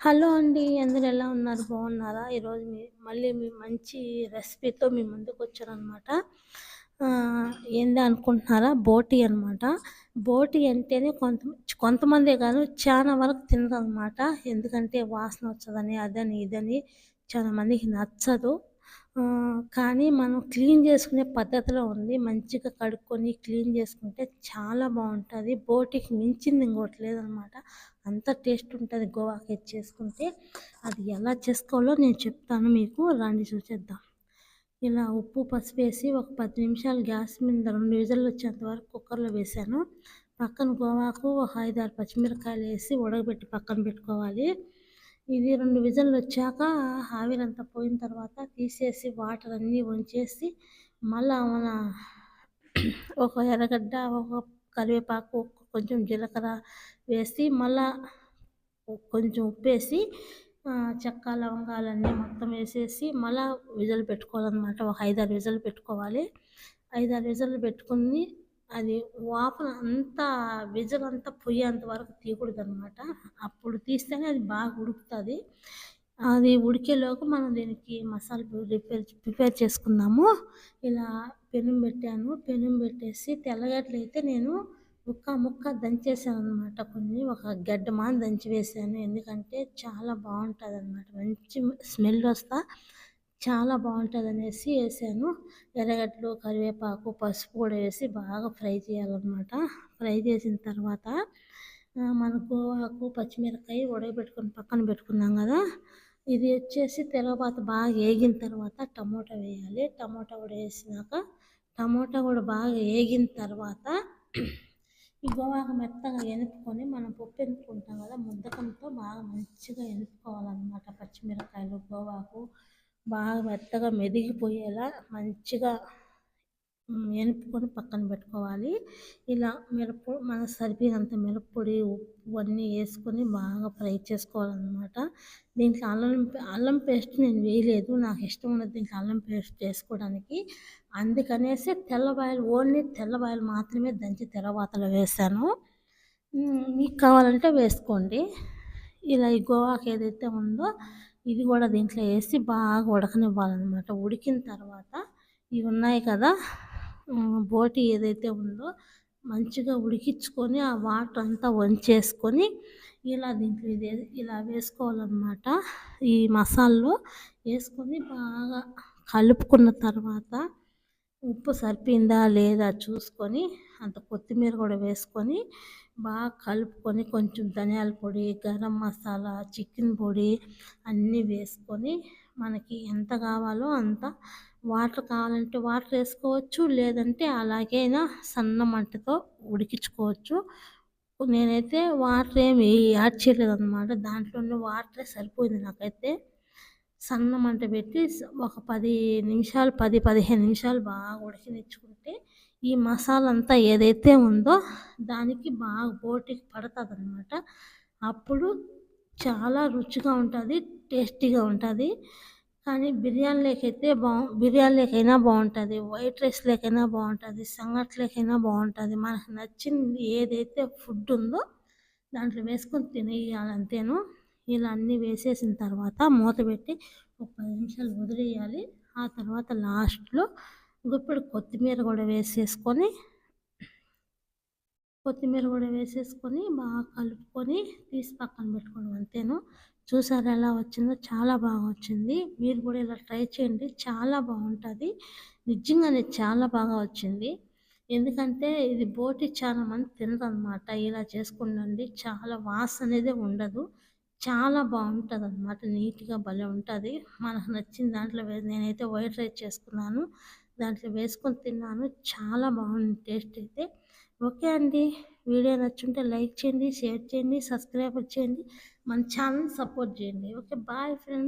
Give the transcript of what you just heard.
Hello అండి అందరు ఎలా ఉన్నారు? బాగున్నారా? ఈరోజు మీ మళ్ళీ మీ మంచి రెసిపీతో మీ ముందుకు వచ్చారనమాట. ఏంది అనుకుంటున్నారా? బోటి అనమాట. బోటి అంటేనే కొంత కొంతమందే కాదు చాలా వరకు తినరనమాట. ఎందుకంటే వాసన వచ్చదని అదని ఇదని చాలా మందికి నచ్చదు. కానీ మనం క్లీన్ చేసుకునే పద్ధతిలో ఉంది. మంచిగా కడుక్కొని క్లీన్ చేసుకుంటే చాలా బాగుంటుంది. బోటికి మించింది ఇంకోటి లేదనమాట. అంత టేస్ట్ ఉంటుంది గోవాకి చేసుకుంటే. అది ఎలా చేసుకోవాలో నేను చెప్తాను మీకు. రాండి చూసేద్దాం. ఇలా ఉప్పు పసుపు వేసి ఒక పది నిమిషాలు గ్యాస్ మీద రెండు విజల్లు వచ్చేంత వరకు కుక్కర్లో వేసాను. పక్కన గోవాకు ఒక ఐదారు పచ్చిమిరకాయలు వేసి ఉడకబెట్టి పక్కన పెట్టుకోవాలి. ఇది రెండు విజన్లు వచ్చాక ఆవిరంతా పోయిన తర్వాత తీసేసి వాటర్ అన్నీ వంచేసి మళ్ళా మన ఒక ఎర్రగడ్డ ఒక కరివేపాకు కొంచెం జీలకర్ర వేసి మళ్ళా కొంచెం ఉప్పేసి చెక్క లవంగాలన్నీ మొత్తం వేసేసి మళ్ళా విజలు పెట్టుకోవాలన్నమాట. ఒక ఐదారు విజలు పెట్టుకోవాలి. ఐదారు విజలు పెట్టుకుని అది వాపన అంతా విజలంతా పొయ్యేంత వరకు తీయకూడదు అనమాట అప్పుడు తీస్తేనే అది బాగా ఉడుకుతుంది. అది ఉడికేలోకి మనం దీనికి మసాలా ప్రిపేర్ ప్రిపేర్ చేసుకుందాము. ఇలా పెనం పెట్టాను. పెనం పెట్టేసి తెల్లగడ్డలైతే నేను ముక్క ముక్క దంచేసాను అనమాట కొన్ని ఒక గడ్డ మాన దంచి వేసాను. ఎందుకంటే చాలా బాగుంటుంది అనమాట మంచి స్మెల్ వస్తా. చాలా బాగుంటుంది అనేసి వేసాను. ఎర్రగడ్డలు కరివేపాకు పసుపు కూడా వేసి బాగా ఫ్రై చేయాలన్నమాట. ఫ్రై చేసిన తర్వాత మనకు ఆకు పచ్చిమిరపకాయ ఉడకబెట్టుకొని పక్కన పెట్టుకున్నాం కదా. ఇది వచ్చేసి తర్వాత బాగా వేగిన తర్వాత టమోటా వేయాలి. టమోటా కూడా వేసినాక టమోటా కూడా బాగా వేగిన తర్వాత ఈ గోవాకు మెత్తగా ఎనుపుకొని మనం పప్పు ఎనుపుకుంటాం కదా ముద్దకంతో బాగా మంచిగా ఎనుపుకోవాలన్నమాట పచ్చిమిరపకాయ బాగా మెత్తగా మెదిగిపోయేలా మంచిగా ఎనుపుకొని పక్కన పెట్టుకోవాలి. ఇలా మిరప్ప మనకు సరిపోయినంత మిరప్పొడి ఉప్పు అన్నీ వేసుకొని బాగా ఫ్రై చేసుకోవాలన్నమాట. దీనికి అల్లం అల్లం పేస్ట్ నేను వేయలేదు. నాకు ఇష్టం ఉన్నది దీనికి అల్లం పేస్ట్ చేసుకోవడానికి. అందుకనేసి తెల్లబాయలు ఓన్లీ తెల్లబాయలు మాత్రమే దంచి తెల్లవాతలు వేసాను. మీకు కావాలంటే వేసుకోండి. ఇలా ఈ గోవాకి ఏదైతే ఉందో ఇది కూడా దీంట్లో వేసి బాగా ఉడకనివ్వాలన్నమాట. ఉడికిన తర్వాత ఇవి ఉన్నాయి కదా బోటి ఏదైతే ఉందో మంచిగా ఉడికించుకొని ఆ వాటర్ అంతా వంచేసుకొని ఇలా దీంట్లో ఇది ఇలా వేసుకోవాలన్నమాట. ఈ మసాల్లో వేసుకొని బాగా కలుపుకున్న తర్వాత ఉప్పు సరిపోయిందా లేదా చూసుకొని అంత కొత్తిమీర కూడా వేసుకొని బాగా కలుపుకొని కొంచెం ధనియాల పొడి గరం మసాలా చికెన్ పొడి అన్నీ వేసుకొని మనకి ఎంత కావాలో అంత వాటర్ కావాలంటే వాటర్ వేసుకోవచ్చు లేదంటే అలాగైనా సన్న మంటతో ఉడికించుకోవచ్చు. నేనైతే వాటర్ ఏమి యాడ్ చేయలేదు అనమాట దాంట్లోనే వాటరే సరిపోయింది నాకైతే. సన్న మంట పెట్టి ఒక పది నిమిషాలు పది పదిహేను నిమిషాలు బాగా ఉడకనిచ్చుకుంటే ఈ మసాలా అంతా ఏదైతే ఉందో దానికి బాగా బోటికి పడుతుంది అనమాట అప్పుడు చాలా రుచిగా ఉంటుంది టేస్టీగా ఉంటుంది. కానీ బిర్యానీలోకైతే బాగు బిర్యానీలోకైనా బాగుంటుంది వైట్ రైస్ లేకైనా బాగుంటుంది సంగట్లేకైనా బాగుంటుంది. మనకు నచ్చింది ఏదైతే ఫుడ్ ఉందో దాంట్లో వేసుకొని తినేయాలంతేను. ఇలా అన్నీ వేసేసిన తర్వాత మూత పెట్టి ఒక పది నిమిషాలు వదిలేయాలి. ఆ తర్వాత లాస్ట్లో గుప్పెడు కొత్తిమీర కూడా వేసేసుకొని కొత్తిమీర కూడా వేసేసుకొని బాగా కలుపుకొని తీసి పక్కన పెట్టుకోవడం అంతేను. చూసారు ఎలా వచ్చిందో? చాలా బాగా వచ్చింది. మీరు కూడా ఇలా ట్రై చేయండి. చాలా బాగుంటుంది. నిజంగానే చాలా బాగా వచ్చింది. ఎందుకంటే ఇది బోటి చాలా మంది తినదనమాట అనమాట ఇలా చేసుకుండండి చాలా వాసన అనేది ఉండదు. చాలా బాగుంటుంది అనమాట నీట్గా భలే ఉంటుంది. మనకు నచ్చిన దాంట్లో నేనైతే వైట్ రైస్ చేసుకున్నాను. దాంట్లో వేసుకొని తిన్నాను. చాలా బాగుంది టేస్ట్ అయితే. ఓకే అండి. వీడియో నచ్చుంటే లైక్ చేయండి షేర్ చేయండి సబ్స్క్రైబ్ చేయండి. మన ఛానల్ సపోర్ట్ చేయండి. Okay bye friends.